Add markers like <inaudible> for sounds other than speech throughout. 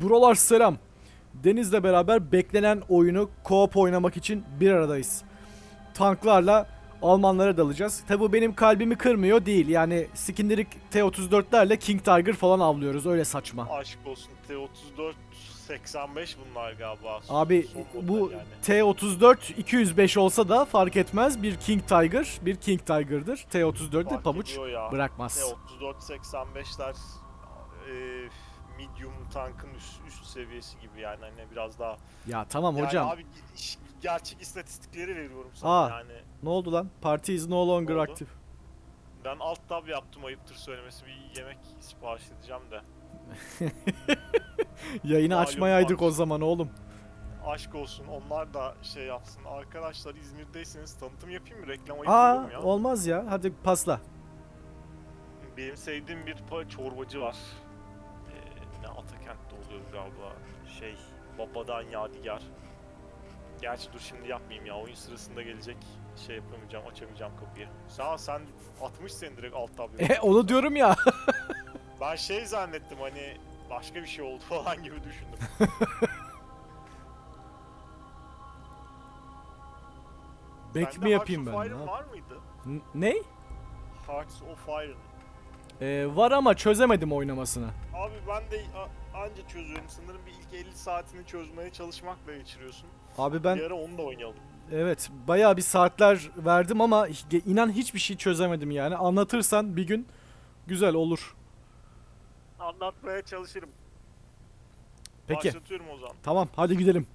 Buralar selam. Deniz'le beraber beklenen oyunu co-op oynamak için bir aradayız. Tanklarla Almanlara dalacağız. Tabi bu benim kalbimi kırmıyor değil. Yani Skindirik T-34'lerle King Tiger falan avlıyoruz. Öyle saçma. Aşk olsun T34 85 bunlar galiba. Abi Son bu yani. T-34 205 olsa da fark etmez. Bir King Tiger, bir King Tiger'dır. T-34 de Fark pabuç ediyor ya. bırakmaz. T34 85'ler e, medium tankın üst, üst seviyesi gibi yani hani biraz daha Ya tamam yani hocam. abi ge- gerçek istatistikleri veriyorum sana Aa. yani Ne oldu lan? Party is no longer oldu? active. ben alt tab yaptım ayıptır söylemesi bir yemek sipariş edeceğim de <laughs> Yayını Malum açmayaydık o zaman oğlum. aşk olsun onlar da şey yapsın arkadaşlar İzmir'deyseniz tanıtım yapayım mı reklam ayıp Aa ya? olmaz ya. Hadi pasla. Benim sevdiğim bir çorbacı var. Oluyor galiba. Şey, babadan yadigar. Gerçi dur şimdi yapmayayım ya. Oyun sırasında gelecek şey yapamayacağım, açamayacağım kapıyı. Sağ sen atmışsın direkt alt tabloya. E onu diyorum ya. <laughs> Ben şey zannettim hani başka bir şey oldu <laughs> falan gibi düşündüm. Sende mi yapayım Hearts ben? of Ne, Iron yap- var mıydı? N- ne? Hearts of Iron. Ee, var ama çözemedim oynamasını. Abi ben de a- anca çözüyorum. Sanırım bir ilk 50 saatini çözmeye çalışmakla geçiriyorsun. Abi ben Bir ara onu da oynayalım. evet bayağı bir saatler verdim ama hi- inan hiçbir şey çözemedim yani. Anlatırsan bir gün güzel olur. Anlatmaya çalışırım. Peki. Başlatıyorum o zaman. Tamam hadi gidelim.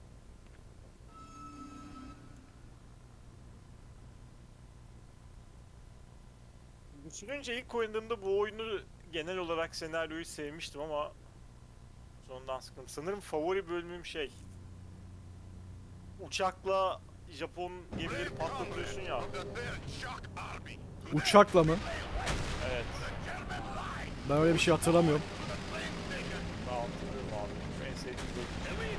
Düşününce ilk oynadığımda bu oyunu genel olarak senaryoyu sevmiştim ama sonradan sıkıldım. Sanırım favori bölümüm şey. Uçakla Japon gemileri patlatıyorsun ya. Uçakla mı? Evet. Ben öyle bir şey hatırlamıyorum. Ben hatırlıyorum abi. En sevdiğim bölüm.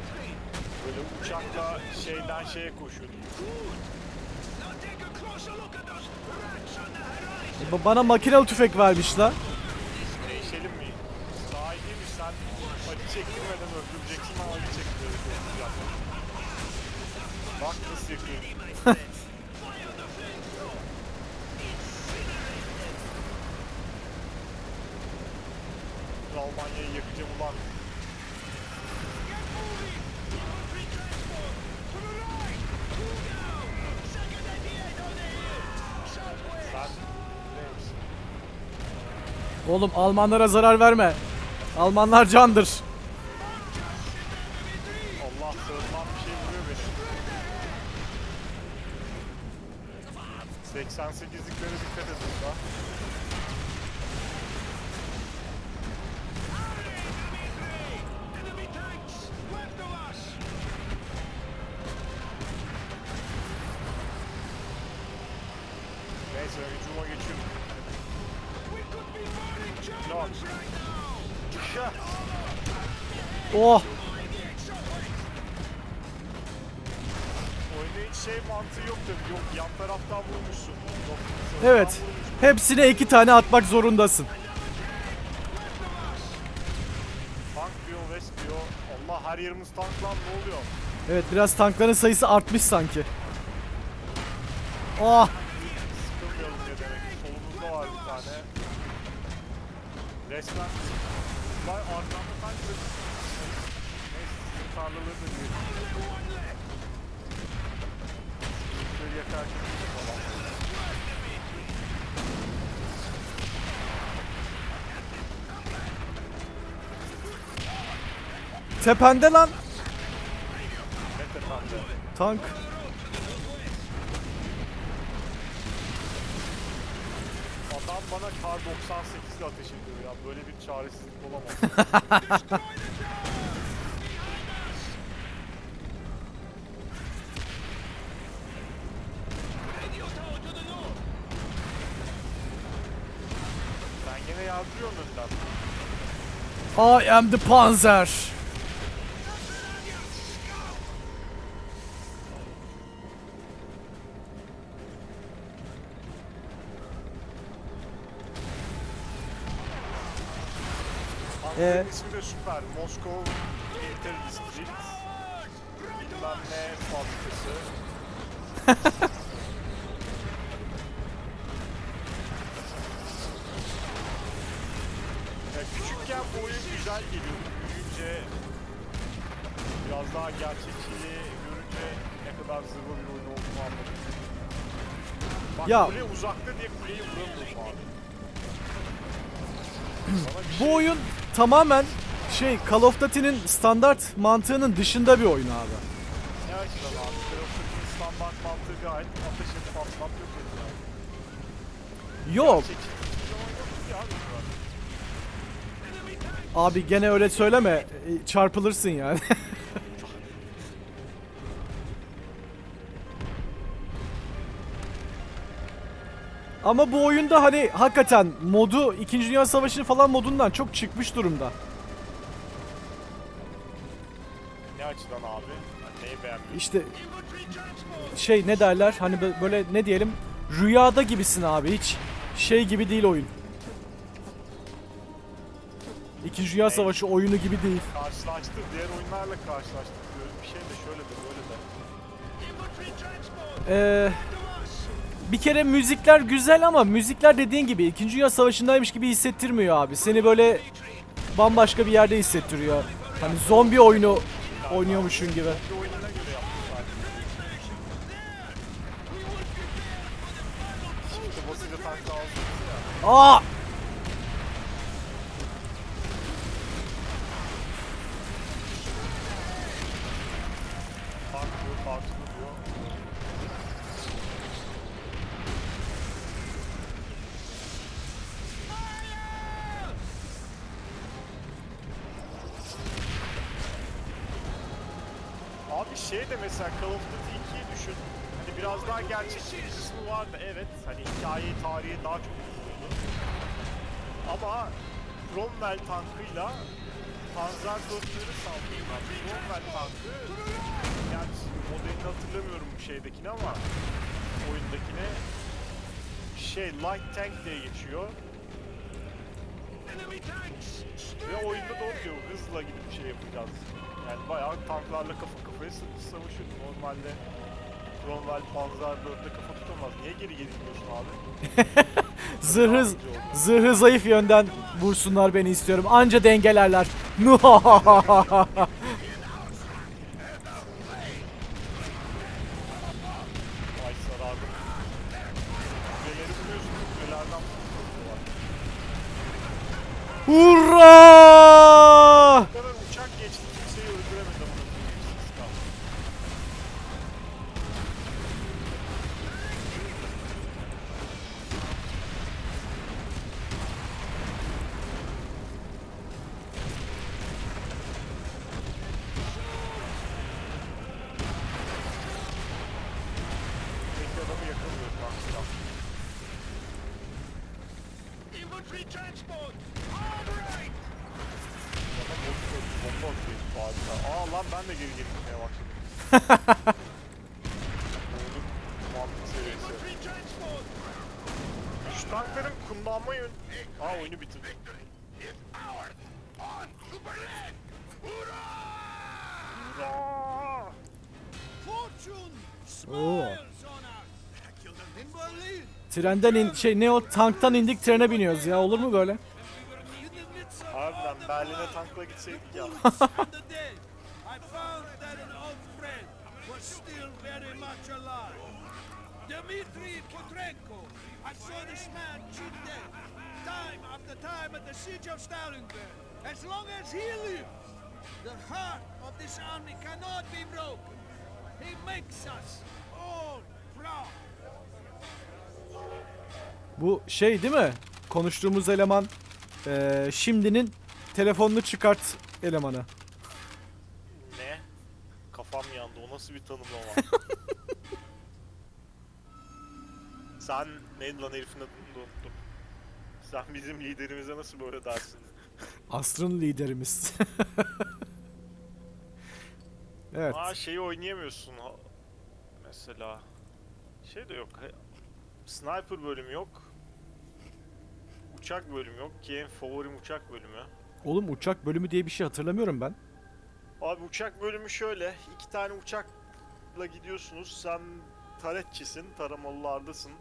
Böyle uçakla şeyden şeye koşuyordum. E, ba- Bana makinalı tüfek vermiş la. Değişelim mi? Daha iyi mi? Sen acı çektirmeden öldüreceksin ama acı öldüreceğim. Bak nasıl yakıyorum. <laughs> Almanya'yı yakacağım ulan. Sen neymişsin? Oğlum Almanlara zarar verme. Almanlar candır. Allah sığınmam bir şey vuruyor beni. 88'liklere dikkat edin da. Oh şey mantığı yok tabii. Yok yan taraftan vurmuşsun. Yok, evet. Hepsine iki tane atmak zorundasın. Tank diyor, West diyor. Allah her yerimiz tank lan ne oluyor? Evet biraz tankların sayısı artmış sanki. Oh Sıkılmayalım ne demek. Solumuzda var bir tane. Resmen Vay arkamda tank diyor. Şöyle yakarken falan. tepende lan. Ne? Tank. Adam bana kar 98 ile ateş ediyor ya. Böyle bir çaresizlik olamaz. <laughs> Sen gene yardırıyorsun önden. I am the Panzer. Ee? ismi de süper. Moskov Military District. Bilmem ne fabrikası. <laughs> ya küçükken bu oyun güzel geliyordu. Büyüyünce biraz daha gerçekçiliği görünce ne kadar zırva bir oyun olduğunu anladım. Bak Ya- kule uzakta diye kuleyi vuramıyorum abi. Bir Bu şey- oyun tamamen şey Call of Duty'nin standart mantığının dışında bir oyun abi. Ne açıdan abi? Grafik standart mantığı gayet ateş edip atmak yok yani. Yok Gerçekçi hiçbir zaman yok ki abi şu an. Abi gene öyle söyleme e, çarpılırsın yani. <laughs> Ama bu oyunda hani hakikaten modu 2. Dünya Savaşı falan modundan çok çıkmış durumda. Ne açıdan abi? Yani neyi beğenmiyorsun? İşte şey ne derler hani bö- böyle ne diyelim rüyada gibisin abi hiç şey gibi değil oyun. İkinci Dünya? Savaşı oyunu gibi değil. Karşılaştır, diğer oyunlarla karşılaştır diyorum. Bir şey de şöyle de böyle de. Ee, bir kere müzikler güzel ama müzikler dediğin gibi 2. Dünya Savaşı'ndaymış gibi hissettirmiyor abi. Seni böyle bambaşka bir yerde hissettiriyor. Hani zombi oyunu oynuyormuşsun gibi. Bir oyununa göre yapmışlar. Şimdi basınca tank lazım ya. Aa! Tank diyor, karşılı diyor. Abi şey de mesela Call of Duty 2'yi düşün. Hani biraz daha gerçekçi bir kısmı vardı evet. Hani hikayeyi, tarihi daha çok tutuyordu. Ama Cromwell tankıyla Panzer dörtleri saldırdılar. Cromwell tankı yani modelini hatırlamıyorum bu şeydekini ama oyundakine şey light tank diye geçiyor. Ve oyunda da diyor hızla gidip şey yapacağız. Yani bayağı tanklarla kafa kafaya savaşıyor. Normalde Cromwell Panzer 4'te kafa tutamaz. Niye geri gidiyorsun abi? <laughs> Zırhı, zırhı zayıf yönden vursunlar beni istiyorum. Anca dengelerler. <laughs> Ay yön... Aa oyunu bitirdim. Fortune Oo. smiles on us! Killed them in Berlin! Trenden in şey ne o tanktan indik trene biniyoruz ya olur mu böyle? In the midst of Harbiden Berlin'e tankla gitseydik ya. and the dead, I found that an old friend was still very much alive. Dmitri Potrenko. I saw this man cheat death time after time at the siege of Stalingrad. As long as he lives, the heart of this army cannot be broken. He makes us all proud. Bu şey değil mi? Konuştuğumuz eleman eee, şimdinin telefonunu çıkart elemanı. Ne? Kafam yandı. O nasıl bir tanımlama? <laughs> Sen neydi lan herifin adını da unuttum. Sen bizim liderimize nasıl böyle dersin? Asrın liderimiz. <laughs> evet. Aa şeyi oynayamıyorsun. Mesela şey de yok. Sniper bölümü yok. Uçak bölümü yok ki en favorim uçak bölümü. Oğlum uçak bölümü diye bir şey hatırlamıyorum ben. Abi uçak bölümü şöyle. iki tane uçakla gidiyorsunuz. Sen taretçisin, taramalılardasın.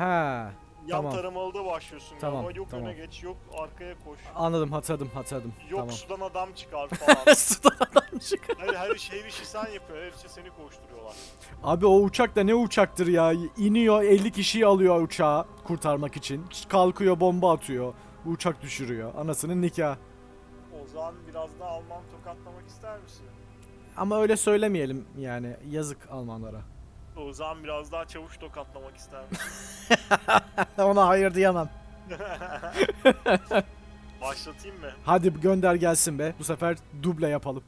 Ha. Yan Tamam. taramalıda başlıyorsun Tamam, galiba. Yok tamam. öne geç, yok arkaya koş. Anladım hatırladım hatırladım. Yok tamam. sudan adam çıkar <laughs> falan. Sudan adam çıkar. Hayır her, her işi sen yapıyorsun. Her işi seni koşturuyorlar. Abi o uçak da ne uçaktır ya? İniyor 50 kişiyi alıyor uçağı kurtarmak için. Kalkıyor bomba atıyor. Uçak düşürüyor. Anasının nikah. O zaman biraz daha Alman tokatlamak ister misin? Ama öyle söylemeyelim yani. Yazık Almanlara. O zaman biraz daha çavuş tokatlamak ister? <laughs> Ona hayır diyemem. <laughs> Başlatayım mı? Hadi gönder gelsin be. Bu sefer duble yapalım.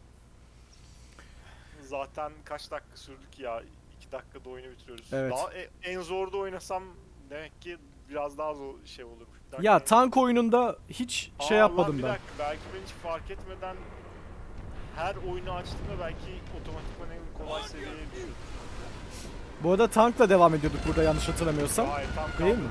Zaten kaç dakika sürdü ki ya? 2 dakikada oyunu bitiriyoruz. Evet. Daha e- en zorda oynasam demek ki biraz daha zor şey olurmuş. Bir dakika. Ya tank oyununda hiç şey Aa, yapmadım lan bir ben. dakika belki ben hiç fark etmeden her oyunu açtığımda belki otomatikman en kolay seviyeye düşüyordu. Bu arada tankla devam ediyorduk burada yanlış hatırlamıyorsam. Hayır tam Değil mi?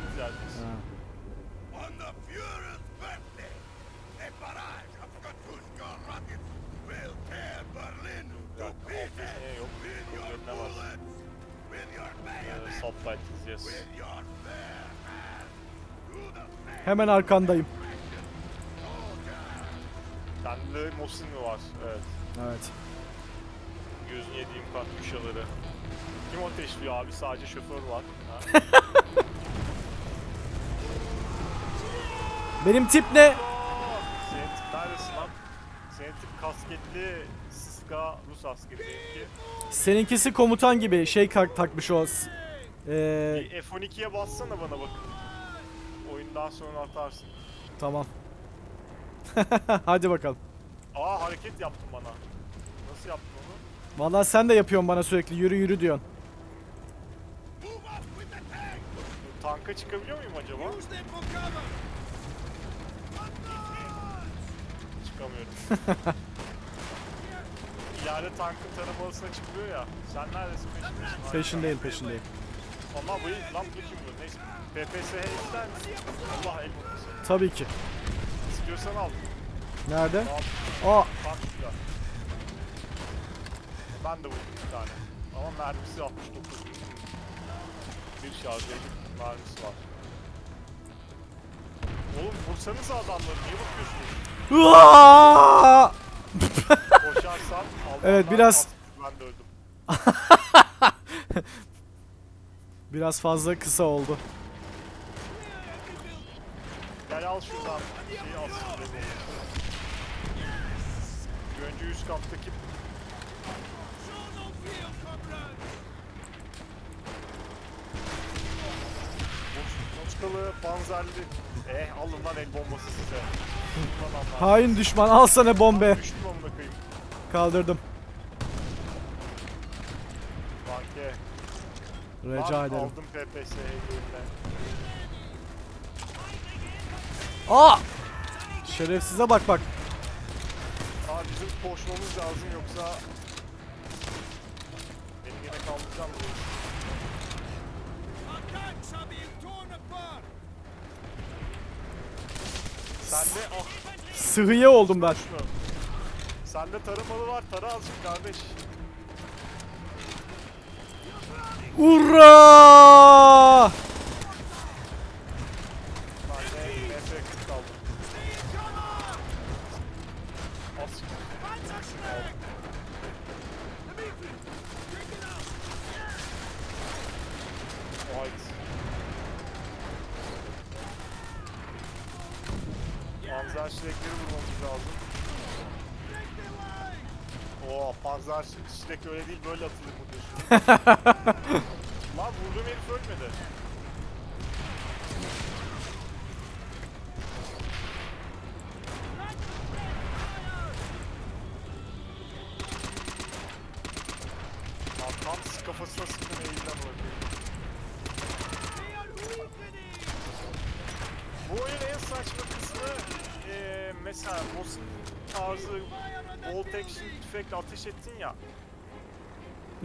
your Ee, Hemen arkandayım. Sende Mosin mi var? Evet. Evet. Gözünü yediğim katkuşaları. Kim ateşliyor abi? Sadece şoför var. Ha? <laughs> Benim tip ne? Senin tip neredesin lan? Senin tip kasketli Siska Rus askeri benimki. Seninkisi komutan gibi şey tak- takmış o. s- Ee, Bir F12'ye bassana bana bakın. Oyundan sonra atarsın. tamam. <laughs> Hadi bakalım. Aa hareket yaptın bana. Nasıl yaptın onu? Vallahi sen de yapıyorsun bana sürekli yürü yürü diyorsun. Move up with the tank. Tanka çıkabiliyor muyum acaba? Çıkamıyorum. <laughs> İleride tankın taramalısına çıkılıyor ya. Sen neredesin peşindesin? Peşindeyim peşindeyim. Ama bu lan bu kim bu? Neyse. PPS'ye ister misin? Allah el bombası. Tabii ki. İstiyorsan al. Nerede? Al. Aa Bak şurada. Ben de vurdum bir tane. Ama mermisi 69. Bir şarj edip mermisi var. Oğlum vursanız adamları niye bakıyorsunuz? Koşarsan <laughs> Evet, biraz- Ben de öldüm. <laughs> Biraz fazla kısa oldu. Gel al şuradan şeyi al. Önce üst kattaki Moskalı, panzerli. Eh alın lan el bombası size. Hain düşman al sana bombe. Düştüm amına koyayım. Kaldırdım. Banke. Rica Lan ederim. Aldım eline. Aa! Şerefsize bak bak. Aa bizim koşmamız lazım yoksa beni yine kaldıracağım Sende ah Sıhhiye oldum ben. şunu. Sende tarımalı var tara azıcık kardeş. Urra! Ben de MS 40 kaldım. Az siktir. Right. Panzer çilekleri vurmamız lazım. Oo panzer çilek öyle değil böyle atılır bu diyorsun. <laughs> Lan vurduğum herif ölmedi. Lan tam kafasına sıkın eğilden bırakıyor. Bu oyunun en saçma kısmı eee mesela boss'un tarzı bolt action tüfekle ateş ettin ya.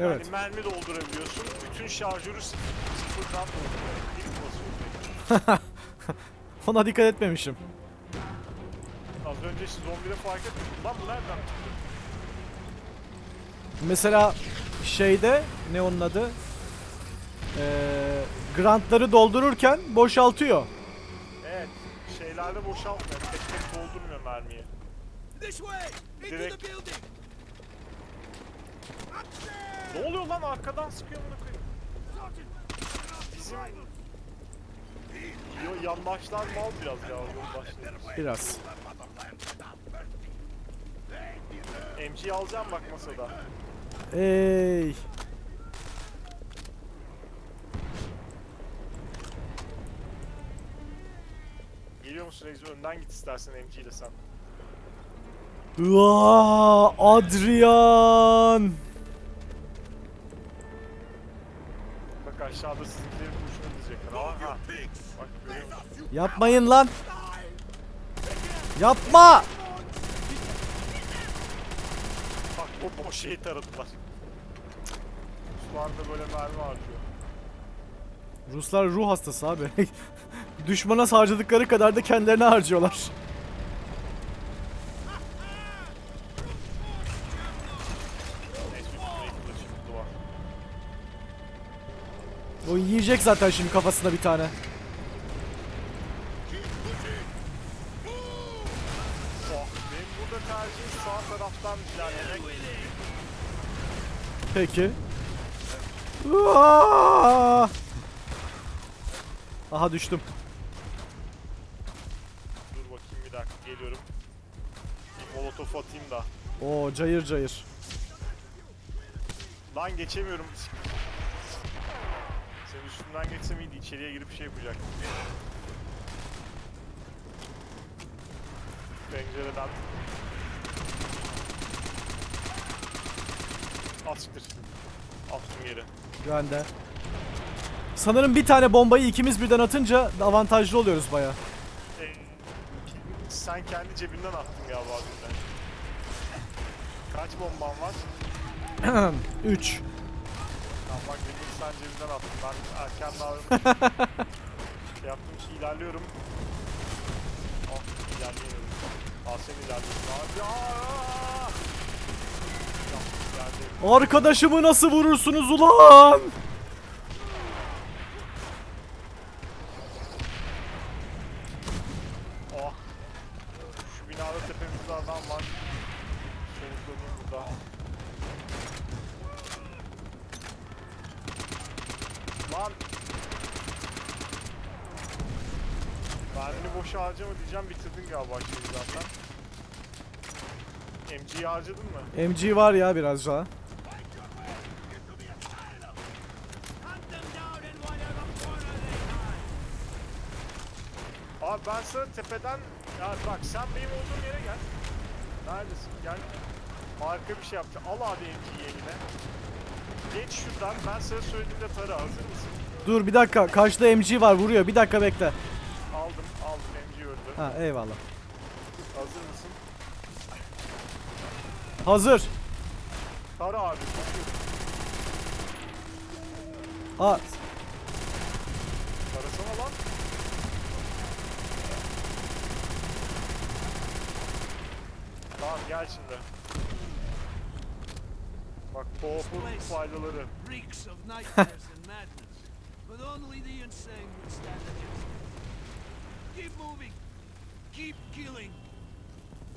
Evet. Yani mermi doldurabiliyorsun. Bütün şarjörü sıfır, sıfırdan dolduruyor. <laughs> Ona dikkat etmemişim. Az önce zombide fark etmedim. Lan bu nereden çıktı? Mesela şeyde ne onun adı? Ee, grantları doldururken boşaltıyor. Evet. Şeylerde boşaltmıyor. Tek tek doldurmuyor mermiyi. This way! Into Direkt- the building! Ne oluyor lan arkadan sıkıyor bunu koyayım. Bizim Yo, yandaşlar mal biraz ya yoldaşlarımız. Biraz. MG alacağım bak masada. Ey. Geliyor musun Reis? Önden git istersen MG ile sen. Vaa, Adrian. Aşağıda sizinkilerin kurşunu diyecekler. Aha. Bak görüyor musun? Yapmayın lan. Yapma. Bak o boş şeyi taradılar. Ruslar da böyle mermi harcıyor. Ruslar ruh hastası abi. <laughs> Düşmana harcadıkları kadar da kendilerine harcıyorlar. Neyse üstüne kılıç çıktı var. O yiyecek zaten şimdi kafasına bir tane. Benim burada tercihim sağ taraftan ilerlemek. Peki. Aa! Aha düştüm. Dur bakayım bir dakika geliyorum. Bir molotof atayım da. Oo cayır cayır. Lan geçemiyorum. Senin üstünden geçsem iyiydi. İçeriye girip şey yapacak. Pencereden. Al siktir. Attım yere. Ben de. Sanırım bir tane bombayı ikimiz birden atınca avantajlı oluyoruz baya. Ee, sen kendi cebinden attın galiba birden. Kaç bomban var? <clears throat> 3. Bak benim sen cebinden attın. Ben erken davranmış. <laughs> şey yaptım ki ilerliyorum. Oh ilerleyemiyorum. Aa sen ilerliyorsun abi. Arkadaşımı nasıl vurursunuz ulan? Oh. Şu binada tepemizde adam var. Soluklanayım burada. Lan. Mermini boşa harcama diyeceğim bitirdin galiba şeyi zaten. MG'yi harcadın mı? MG var ya biraz daha. Abi ben sana tepeden ya bak sen benim olduğum yere gel. Neredesin? Gel. Harika bir şey yapacağım. Al abi MG'yi eline. Geç şuradan. Ben sana söylediğimde tara hazır mısın? Dur bir dakika. Karşıda MG var vuruyor. Bir dakika bekle. Aldım, aldım. MG öldü. Ha eyvallah. Hazır mısın? Hazır. Tara abi. Aa, Tarasana lan. Tamam gel şimdi. Bak co-op'un faydaları. Reeks of nightmares <laughs> and madness, but only the insane would stand against it. Keep moving! Keep killing!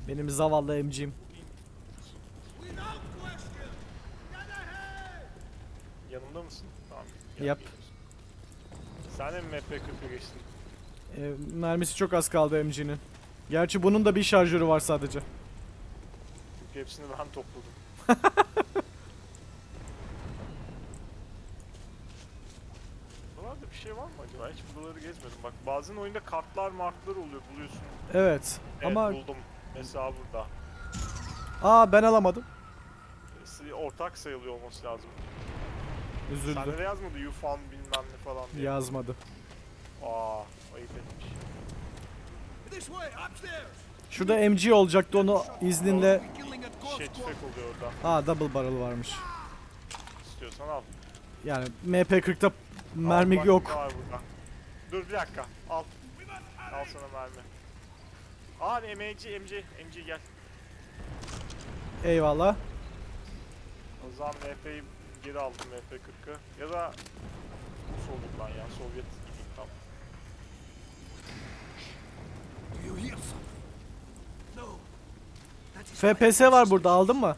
benim zavallı ahead! Yanımda mısın? Tamam. Yap. geliyorsun. Sen de mi MP40'a geçtin? Ee, mermisi çok az kaldı MG'nin. Gerçi bunun da bir şarjörü var sadece. Çünkü hepsini ben topladım. <laughs> Buralarda bir acaba? Hiç buraları gezmedim. Bak bazen oyunda kartlar marklar oluyor buluyorsun. Evet. Evet Ama buldum. Mesela burada. aa ben alamadım. Ortak sayılıyor olması lazım. Sende de yazmadı you found bilmem ne falan diye. Yazmadı. Aa ayıp etmiş. This way, upstairs! Şurada MG olacaktı onu izninle. Killing at Şey tüfek oluyor orada. Aa double barrel varmış. İstiyorsan al. Yani MP40'ta Al, mermi bak, yok. Var burada. Dur bir dakika. Al. Al sana mermi. Aa MC, MC, MC gel. Eyvallah. O zaman MF'yi geri aldım MP40'ı. Ya da Sovyet lan ya, Sovyet gideyim tam. FPS var burada aldın mı?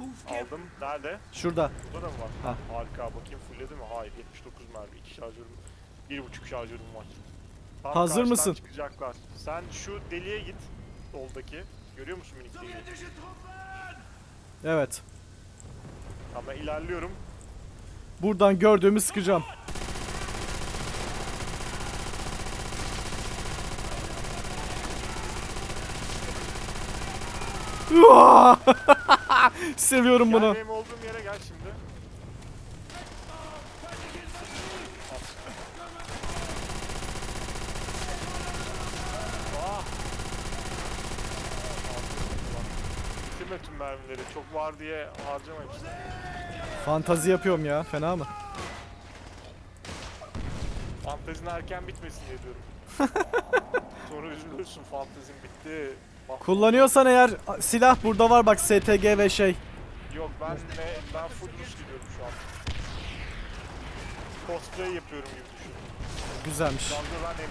Aldım. Nerede? Şurada. Burada da mı var? Ha. Harika. Bakayım fulledi mi? Hayır. 79 mermi. 2 şarjörüm. 1.5 şarjörüm var. Tam Hazır mısın? Çıkacaklar. Sen şu deliğe git. Soldaki. Görüyor musun minik deliği? Evet. Tamam ben ilerliyorum. Buradan gördüğümü sıkacağım. Uaa! <laughs> <laughs> <laughs> Seviyorum bunu. benim olduğum yere gel şimdi. Bitirme tüm mermileri. Çok var diye harcamayın. Fantazi yapıyorum ya. Fena mı? Fantezin erken bitmesin diye diyorum. <laughs> Sonra üzülürsün fantezin bitti. Kullanıyorsan eğer silah burada var bak STG ve şey. Yok ben ne, ben full Rus gidiyorum şu an. Cosplay yapıyorum gibi düşün. Güzelmiş. Şu anda ben.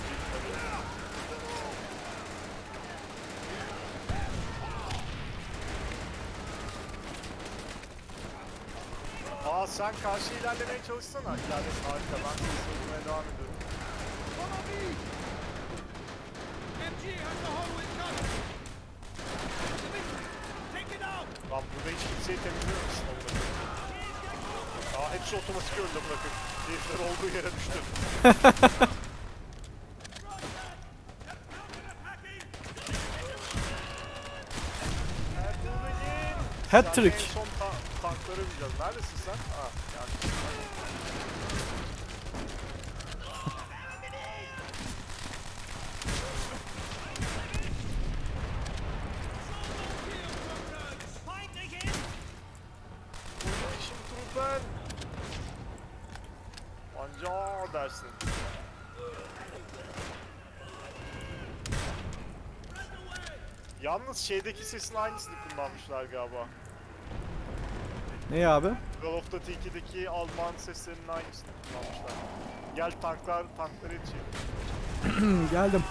Aa sen karşı ilerlemeye çalışsana. İlerle harika ben savunmaya devam ediyorum. Follow me! MG has the hole with guns! Dimitri, take it out! Lan burada hiç kimseyi amına koyayım. Aa hepsi otomatik öldü bırakın. Herifler olduğu yere düştü. Hat-trick. Son ta tankları bileceğiz. Neredesin sen? Ha, yani. Şimdi Truppen. Anca dersin. Yalnız şeydeki sesin aynısını kullanmışlar galiba. Ne abi? Call of Duty 2'deki Alman seslerinin aynısını kullanmışlar. Gel tanklar, yetişelim. Hmm, <clears throat> geldim.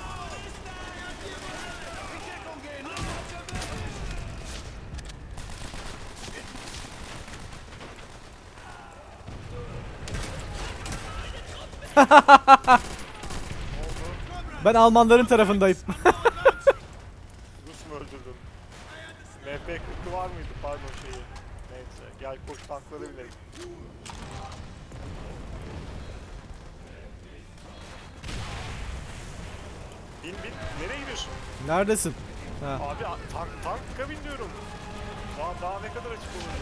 <laughs> Ben Almanların tarafındayım. Rus mu öldürdün? MP40'lı var mıydı? Pardon şeyi. Neyse gel koş tanklara binelim. Bin bin. Nereye gidiyorsun? Neredesin? Ha. Abi tank, tanka bin diyorum. Daha, daha ne kadar açık olur?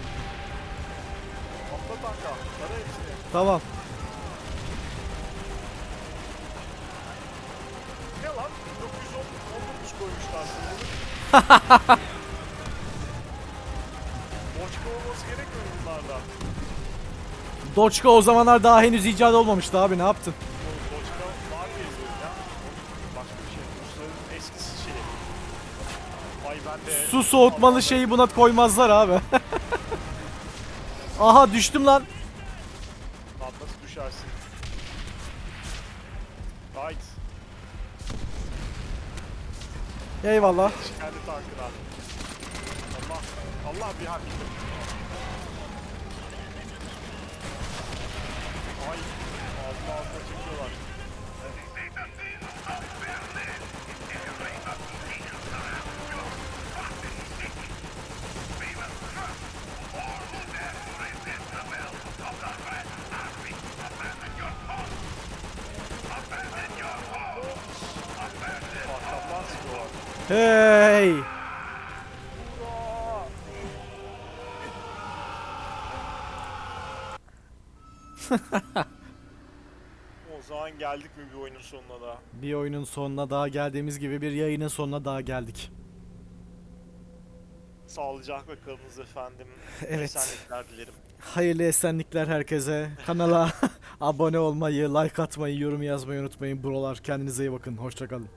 Atla tanka. Para hepsini. Tamam. Ne lan? 1919 koymuşlar sınırı. <laughs> Boşka olması gerekmiyor bunlarda? Doçka o zamanlar daha henüz icat olmamıştı abi ne yaptın? Bu Boşka var diye diyorum ya. Başka bir şey. Rusların eskisi şeyi. Ay ben de... Su soğutmalı şeyi buna koymazlar abi. <laughs> Aha düştüm. Lan Eyvallah. Kendi tankına. Allah. Allah bir hak. Ay. Ağzına ağzına çekiyorlar. Hey. <laughs> O zaman geldik mi bir oyunun sonuna da? Bir oyunun sonuna daha geldiğimiz gibi bir yayının sonuna daha geldik. Sağlıcakla kalınız efendim. <laughs> Evet. Esenlikler dilerim. Hayırlı esenlikler herkese. Kanala <laughs> abone olmayı, like atmayı, yorum yazmayı unutmayın. Buralar kendinize iyi bakın. Hoşçakalın.